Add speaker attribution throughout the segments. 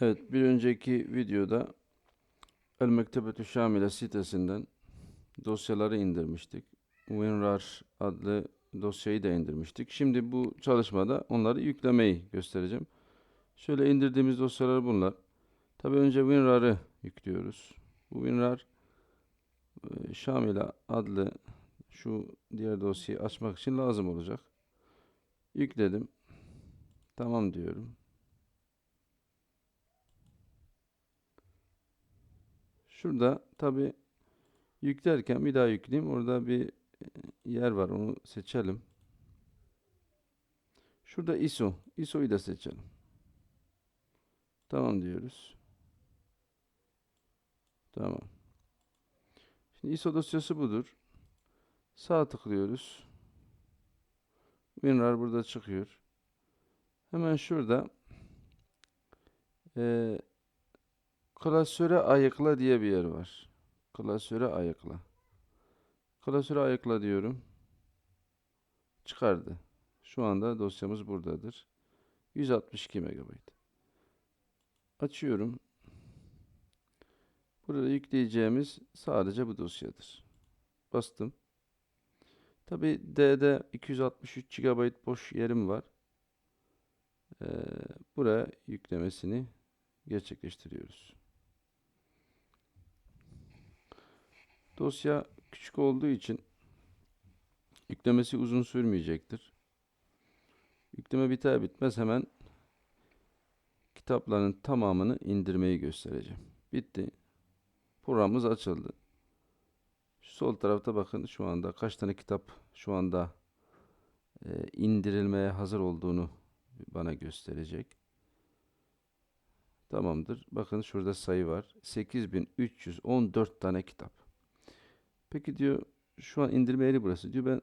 Speaker 1: Evet, bir önceki videoda El Mektebetü Şamile sitesinden dosyaları indirmiştik. WinRAR adlı dosyayı da indirmiştik. Şimdi bu çalışmada onları yüklemeyi göstereceğim. Şöyle indirdiğimiz dosyalar bunlar. Tabii önce WinRAR'ı yüklüyoruz. Bu WinRAR e, Şamile adlı şu diğer dosyayı açmak için lazım olacak. Yükledim. Tamam diyorum. Şurada tabi yüklerken bir daha yükleyeyim. Orada bir e, yer var. Onu seçelim. Şurada ISO. ISO'yu da seçelim. Tamam diyoruz. Tamam. Şimdi ISO dosyası budur. Sağ tıklıyoruz. WinRAR burada çıkıyor. Hemen şurada eee Klasöre ayıkla diye bir yer var. Klasöre ayıkla. Klasöre ayıkla diyorum. Çıkardı. Şu anda dosyamız buradadır. 162 MB. Açıyorum. Burada yükleyeceğimiz sadece bu dosyadır. Bastım. Tabi D'de 263 GB boş yerim var. Ee, buraya yüklemesini gerçekleştiriyoruz. Dosya küçük olduğu için yüklemesi uzun sürmeyecektir. Yükleme biter bitmez hemen kitapların tamamını indirmeyi göstereceğim. Bitti. Programımız açıldı. Şu sol tarafta bakın şu anda kaç tane kitap şu anda e, indirilmeye hazır olduğunu bana gösterecek. Tamamdır. Bakın şurada sayı var. 8314 tane kitap. Peki diyor şu an indirme yeri burası diyor. Ben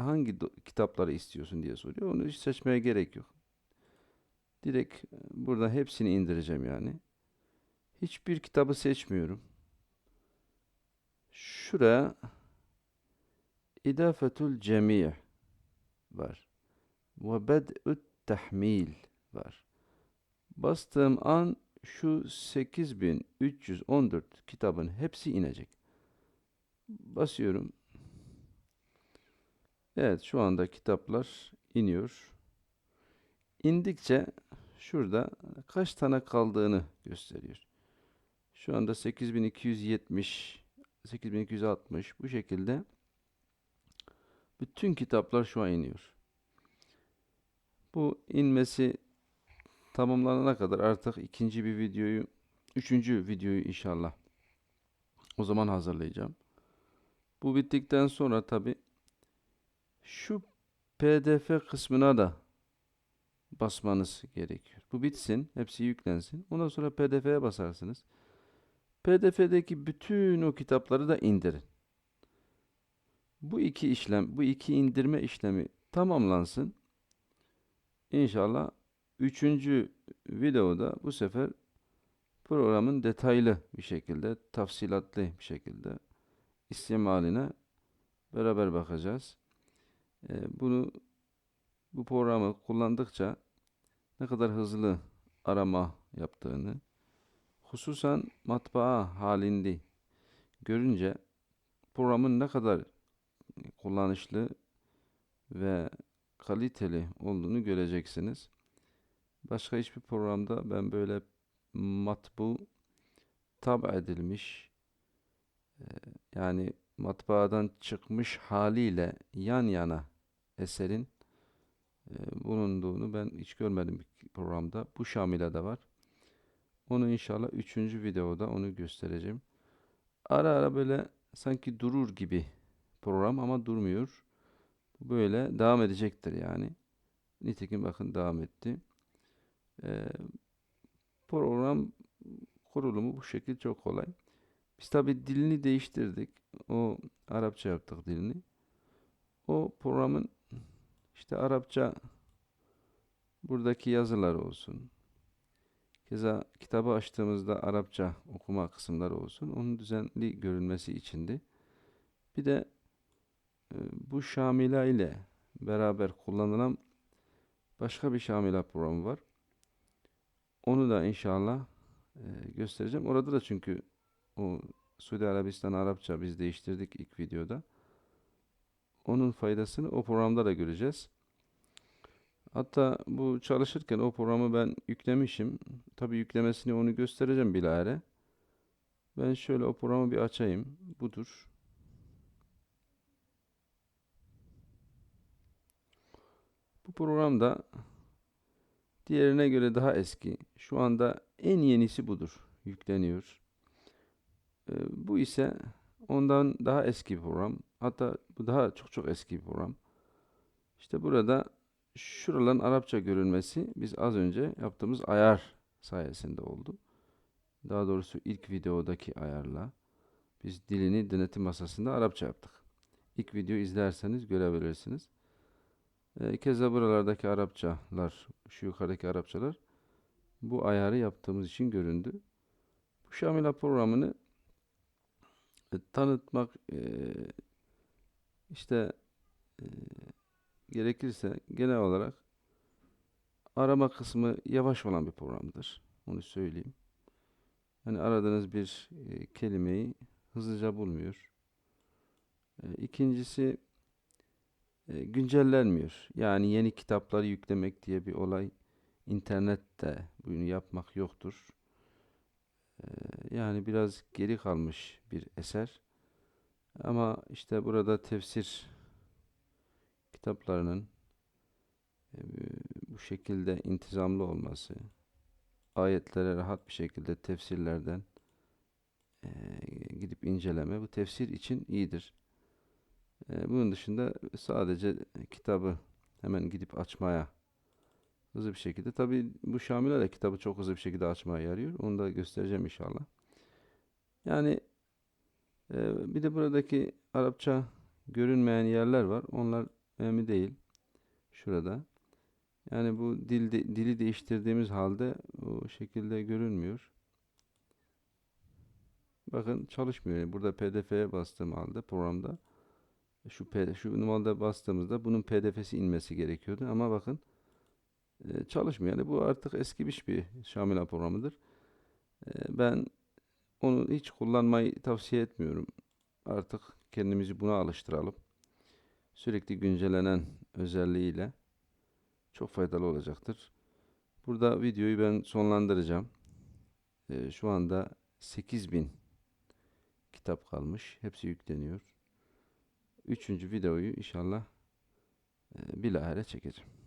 Speaker 1: hangi kitapları istiyorsun diye soruyor. Onu hiç seçmeye gerek yok. Direkt e, burada hepsini indireceğim yani. Hiçbir kitabı seçmiyorum. Şuraya İdafetul Cemi' var. Ve bed'ut tahmil var. Bastığım an şu 8314 kitabın hepsi inecek. Basıyorum. Evet şu anda kitaplar iniyor. İndikçe şurada kaç tane kaldığını gösteriyor. Şu anda 8270 8260 bu şekilde bütün kitaplar şu an iniyor. Bu inmesi tamamlanana kadar artık ikinci bir videoyu, üçüncü videoyu inşallah o zaman hazırlayacağım. Bu bittikten sonra tabi şu pdf kısmına da basmanız gerekiyor. Bu bitsin, hepsi yüklensin. Ondan sonra pdf'ye basarsınız. pdf'deki bütün o kitapları da indirin. Bu iki işlem, bu iki indirme işlemi tamamlansın. İnşallah üçüncü videoda bu sefer programın detaylı bir şekilde, tafsilatlı bir şekilde istimaline beraber bakacağız. E, bunu bu programı kullandıkça ne kadar hızlı arama yaptığını hususan matbaa halinde görünce programın ne kadar kullanışlı ve kaliteli olduğunu göreceksiniz. Başka hiçbir programda ben böyle matbu tab edilmiş ee, yani matbaadan çıkmış haliyle yan yana eserin e, bulunduğunu ben hiç görmedim bir programda. Bu Şamile'de var. Onu inşallah üçüncü videoda onu göstereceğim. Ara ara böyle sanki durur gibi program ama durmuyor. Böyle devam edecektir yani. Nitekim bakın devam etti. Ee, program kurulumu bu şekilde çok kolay. Biz tabi dilini değiştirdik. O Arapça yaptık dilini. O programın işte Arapça buradaki yazılar olsun. Keza kitabı açtığımızda Arapça okuma kısımları olsun. Onun düzenli görünmesi içindi. Bir de e, bu Şamila ile beraber kullanılan başka bir Şamila programı var. Onu da inşallah e, göstereceğim. Orada da çünkü o Suudi Arabistan Arapça biz değiştirdik ilk videoda. Onun faydasını o programda da göreceğiz. Hatta bu çalışırken o programı ben yüklemişim. Tabii yüklemesini onu göstereceğim bilahare. Ben şöyle o programı bir açayım. Budur. Bu program da diğerine göre daha eski. Şu anda en yenisi budur. Yükleniyor. Bu ise ondan daha eski bir program. Hatta bu daha çok çok eski bir program. İşte burada şuraların Arapça görünmesi biz az önce yaptığımız ayar sayesinde oldu. Daha doğrusu ilk videodaki ayarla biz dilini denetim masasında Arapça yaptık. İlk video izlerseniz görebilirsiniz. E, keza buralardaki Arapçalar, şu yukarıdaki Arapçalar bu ayarı yaptığımız için göründü. Bu Şamila programını tanıtmak e, işte e, gerekirse genel olarak arama kısmı yavaş olan bir programdır. Onu söyleyeyim. Hani aradığınız bir e, kelimeyi hızlıca bulmuyor. E, ikincisi e, güncellenmiyor. Yani yeni kitapları yüklemek diye bir olay internette bunu yapmak yoktur. E, yani biraz geri kalmış bir eser. Ama işte burada tefsir kitaplarının e, bu şekilde intizamlı olması, ayetlere rahat bir şekilde tefsirlerden e, gidip inceleme bu tefsir için iyidir. E, bunun dışında sadece kitabı hemen gidip açmaya hızlı bir şekilde. Tabi bu Şamil'e de kitabı çok hızlı bir şekilde açmaya yarıyor. Onu da göstereceğim inşallah. Yani e, bir de buradaki Arapça görünmeyen yerler var. Onlar önemli değil. Şurada. Yani bu dil de- dili değiştirdiğimiz halde o şekilde görünmüyor. Bakın çalışmıyor. Burada PDF'ye bastığım halde programda şu şu normalde bastığımızda bunun PDF'si inmesi gerekiyordu ama bakın e, çalışmıyor. Yani bu artık eskimiş bir Şamila programıdır. E, ben onu hiç kullanmayı tavsiye etmiyorum. Artık kendimizi buna alıştıralım. Sürekli güncellenen özelliğiyle çok faydalı olacaktır. Burada videoyu ben sonlandıracağım. Ee, şu anda 8000 kitap kalmış. Hepsi yükleniyor. Üçüncü videoyu inşallah e, bilahare çekeceğim.